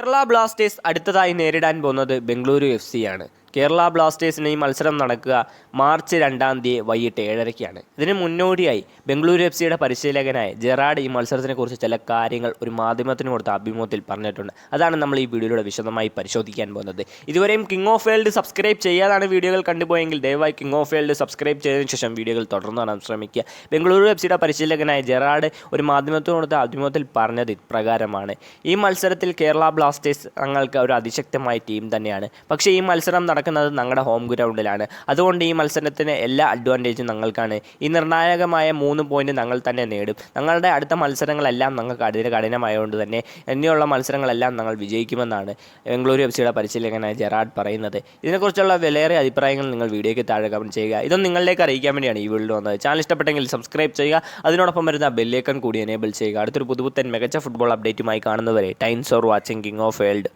Kerala Blasters അടുത്തതായി നേരിടാൻ പോകുന്നത് ബംഗളൂരു എഫ് സി ആണ്. കേരള ബ്ലാസ്റ്റേഴ്സിന് ഈ മത്സരം നടക്കുക മാർച്ച് രണ്ടാം തീയതി വൈകിട്ട് ഏഴരയ്ക്കാണ്. ഇതിന് മുന്നോടിയായി ബംഗളൂരു എഫ് സിയുടെ പരിശീലകനായ ജെറാഡ് ഈ മത്സരത്തിനെക്കുറിച്ച് ചില കാര്യങ്ങൾ ഒരു മാധ്യമത്തിന് കൊടുത്ത അഭിമുഖത്തിൽ പറഞ്ഞിട്ടുണ്ട്. അതാണ് നമ്മൾ ഈ വീഡിയോയിലൂടെ വിശദമായി പരിശോധിക്കാൻ പോകുന്നത്. ഇതുവരെയും കിങ് ഓഫ് വേൾഡ് സബ്സ്ക്രൈബ് ചെയ്യാതാണ് വീഡിയോകൾ കണ്ടുപോയെങ്കിൽ ദയവായി കിങ് ഓഫ് വേൾഡ് സബ്സ്ക്രൈബ് ചെയ്തതിനു ശേഷം വീഡിയോകൾ തുടർന്ന് കാണാൻ ശ്രമിക്കുക. ബംഗളൂരു എഫ് സിയുടെ പരിശീലകനായ ജെറാഡ് ഒരു മാധ്യമത്തിന് കൊടുത്ത അഭിമുഖത്തിൽ പറഞ്ഞത് ഇപ്രകാരമാണ്. ഈ മത്സരത്തിൽ കേരള ബ്ലാസ്റ്റേഴ്സ് തങ്ങൾക്ക് ഒരു അതിശക്തമായ ടീം തന്നെയാണ്. പക്ഷേ ഈ മത്സരം നടക്കുന്നത് ഞങ്ങളുടെ ഹോം ഗ്രൗണ്ടിലാണ് അതുകൊണ്ട് ഈ മത്സരത്തിന് എല്ലാ അഡ്വാന്റേജും ഞങ്ങൾക്കാണ്. ഈ നിർണായകമായ മൂന്ന് പോയിന്റ് ഞങ്ങൾ തന്നെ നേടും. ഞങ്ങളുടെ അടുത്ത മത്സരങ്ങളെല്ലാം ഞങ്ങൾക്ക് അതിന് കഠിനമായതുകൊണ്ട് തന്നെ ഇനിയുള്ള മത്സരങ്ങളെല്ലാം ഞങ്ങൾ വിജയിക്കുമെന്നാണ് ബംഗളൂരു എഫ് സിയുടെ പരിശീലകനായ ജെറാഡ് പറയുന്നത്. ഇതിനെക്കുറിച്ചുള്ള വിലയേറെ അഭിപ്രായങ്ങൾ നിങ്ങൾ വീഡിയോയ്ക്ക് താഴെ കമന്റ് ചെയ്യുക. ഇതൊന്നും നിങ്ങളിലേക്ക് അറിയിക്കാൻ വേണ്ടിയാണ് ഈ വീഡിയോ വന്നത്. ചാനൽ ഇഷ്ടപ്പെട്ടെങ്കിൽ സബ്സ്ക്രൈബ് ചെയ്യുക. അതിനോടൊപ്പം വരുന്ന ബെല്ലേക്കൺ കൂടി എനേബിൾ ചെയ്യുക. അടുത്തൊരു പുതുപുത്തൻ മികച്ച ഫുട്ബോൾ അപ്ഡേറ്റുമായി കാണുന്നവരെ times or watching king of world